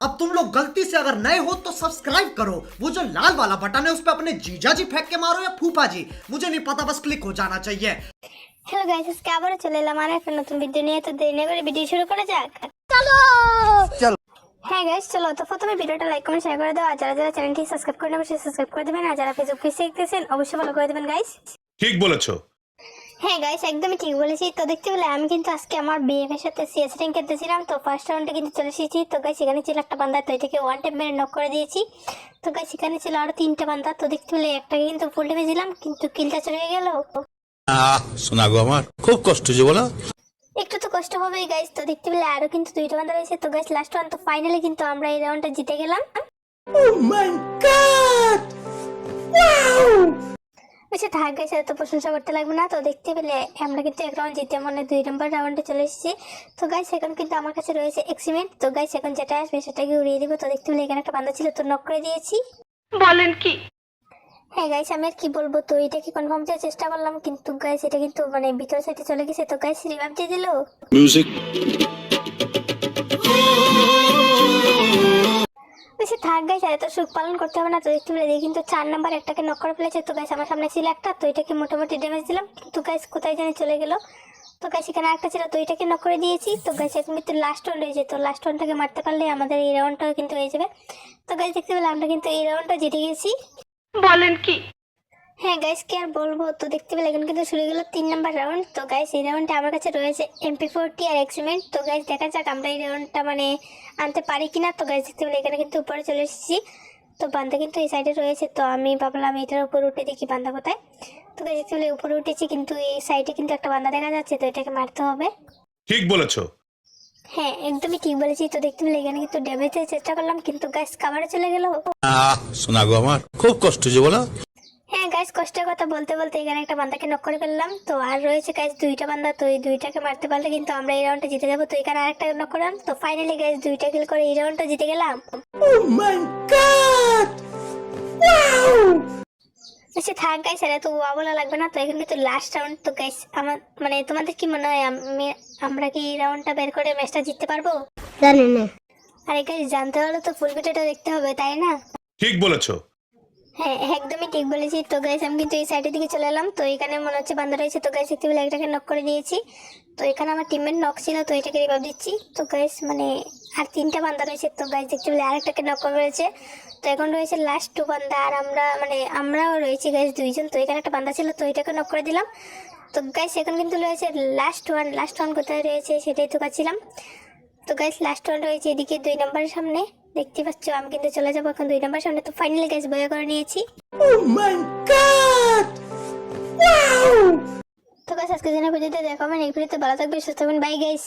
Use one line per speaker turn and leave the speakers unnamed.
अब तुम लोग गलती से अगर नए हो तो सब्सक्राइब करो वो जो लाल वाला बटन है उस पर अपने जीजा जी फेंक के मारो या फूफा जी मुझे नहीं पता बस क्लिक हो जाना चाहिए
হ্যালো গাইস আজকে আবারও চলে এলাম আর একটা নতুন ভিডিও নিয়ে তো দেরি না করে ভিডিও শুরু করা যাক
চলো।
হ্যাঁ গাইস চলো তো প্রথমে ভিডিওটা লাইক কমেন্ট শেয়ার করে দাও আর যারা যারা চ্যানেলটি সাবস্ক্রাইব করে অবশ্যই সাবস্ক্রাইব করে দেবেন আর যারা ফেসবুক পেজে দেখতেছেন অবশ্যই ফলো করে দেবেন গাইস
ঠিক বলেছো
হ্যাঁ গাইস একদমই ঠিক বলেছি তো দেখতে পেলে আমি কিন্তু আজকে আমার বিএফ এর সাথে সিএস র্যাঙ্ক খেলতেছিলাম। তো ফার্স্ট রাউন্ডে কিন্তু চলে এসেছি। তো গাইস এখানে ছিল একটা বান্দা তো এটাকে ওয়ান টাইম মেরে নক করে দিয়েছি। তো গাইস এখানে ছিল আরও তিনটা বান্দা। তো দেখতে পেলে একটাকে কিন্তু ফুল দিলাম কিন্তু কিলটা চলে গেল।
শোনা গো আমার খুব কষ্ট যে বলো।
একটু তো কষ্ট হবেই গাইস তো দেখতে পেলে আরও কিন্তু দুইটা বান্দা রয়েছে। তো গাইস লাস্ট ওয়ান তো ফাইনালি কিন্তু আমরা এই রাউন্ডটা জিতে গেলাম। বেশি থাক গাইস এত প্রশংসা করতে লাগবে না। তো দেখতে পেলে আমরা কিন্তু এক রাউন্ড জিতে মানে দুই নম্বর রাউন্ডে চলে এসেছি। তো গাইস এখন কিন্তু আমার কাছে রয়েছে এক্সিমেন্ট তো গাইস এখন যেটা আসবে সেটাকে উড়িয়ে দিব। তো দেখতে পেলে এখানে একটা বান্দা ছিল তো নক করে দিয়েছি।
বলেন কি?
হ্যাঁ গাইস আমি আর কি বলব? তো এটাকে কনফার্ম করার চেষ্টা করলাম কিন্তু গাইস এটা কিন্তু মানে ভিতর সাইডে চলে গেছে। তো গাইস রিভাইভ দিয়ে দিলো।
মিউজিক
বেশি থাক এত সুখ পালন করতে হবে না, তো দেখতে পেলে কিন্তু চার নাম্বার একটাকে নক করে ফেলেছে। তো গাছ আমার সামনে ছিল একটা, তো এটাকে মোটামুটি ড্যামেজ দিলাম। তো গাইস কোথায় জানি চলে গেল। তো গাছ এখানে একটা ছিল, তো এটাকে নক করে দিয়েছি। তো গাছ এখন কিন্তু লাস্ট রাউন্ড হয়েছে তো লাস্ট রাউন্ডটাকে মারতে পারলে আমাদের এই রাউন্ডটাও কিন্তু হয়ে যাবে। তো গাছ দেখতে পেলে আমরা কিন্তু এই রাউন্ডটা জিতে গেছি।
বলেন কি?
হ্যাঁ গাইস কি আর বলব? তো দেখতে পেলে এখন কিন্তু শুরু গেল তিন নাম্বার রাউন্ড তো গাইস এই রাউন্ডটা আমার কাছে রয়েছে এমপি ফোরটি আর এক্সিমেন্ট তো গাইস দেখা যাক আমরা এই রাউন্ডটা মানে আনতে পারি কিনা। তো গাইস দেখতে পেলে এখানে কিন্তু উপরে চলে এসেছি। তো বান্দা কিন্তু এই সাইডে রয়েছে। তো আমি ভাবলাম এটার উপর উঠে দেখি বান্দা কোথায়। তো গাইস দেখতে পেলে উপরে উঠেছি কিন্তু এই সাইডে কিন্তু একটা বান্দা দেখা যাচ্ছে তো এটাকে মারতে হবে।
ঠিক বলেছ।
হ্যাঁ একদমই ঠিক বলেছি। তো দেখতে পেলে এখানে কিন্তু ড্যামেজের চেষ্টা করলাম কিন্তু গাইস কাভারে চলে গেল।
আহ শোনা গো আমার খুব কষ্ট যে বলো।
হ্যাঁ গাইস কষ্টের কথা বলতে বলতে এখানে একটা বান্দাকে নক করে ফেললাম। তো আর রয়েছে গাইস দুইটা বান্দা তো এই দুইটাকে মারতে পারলে কিন্তু আমরা এই রাউন্ডটা জিতে যাব। তো এখানে আরেকটা নক করলাম তো ফাইনালি গাইস দুইটা কিল করে এই রাউন্ডটা জিতে গেলাম। আচ্ছা থাক গাইস এটা তো ওয়া বলা লাগবে না। তো এখন কিন্তু লাস্ট রাউন্ড তো গাইস আমার মানে তোমাদের কি মনে হয় আমি আমরা কি এই রাউন্ডটা বের করে ম্যাচটা জিততে পারব?
জানি না।
আরে গাইস জানতে হলে তো ফুল ভিডিওটা দেখতে হবে তাই না?
ঠিক বলেছ।
হ্যাঁ একদমই ঠিক বলেছি তো গাইস আমি কিন্তু এই সাইডের দিকে চলে এলাম। তো এখানে মনে হচ্ছে বান্দা রয়েছে তো গাইস পেলে একটাকে নক করে দিয়েছি। তো এখানে আমার টিমের নক ছিল, তো এটাকে রিভাইভ দিচ্ছি। তো গাইস মানে আর তিনটা বান্দা রয়েছে। তো গাইস দেখতে পেলে আরেকটাকে নক করে রয়েছে তো এখন রয়েছে লাস্ট টু বান্দা, আর আমরা মানে আমরাও রয়েছি গাইস দুইজন। তো এখানে একটা বান্দা ছিল, তো এটাকে নক করে দিলাম। তো গাইস এখন কিন্তু রয়েছে লাস্ট ওয়ান লাস্ট ওয়ান কোথায় রয়েছে সেটাই তো পাচ্ছিলাম। তো গাইস লাস্ট ওয়ান রয়েছে এদিকে দুই নম্বরের সামনে। দেখতে পাচ্ছ আমি কিন্তু চলে যাব এখন দুই নাম্বার সামনে। তো ফাইনালি গাইস বয়া করে নিয়েছি। তো গাইস আজকে জন্য পর্যন্ত দেখো আমার এই ভিডিওতে ভালো থাকবে সুস্থ থাকবেন। Bye guys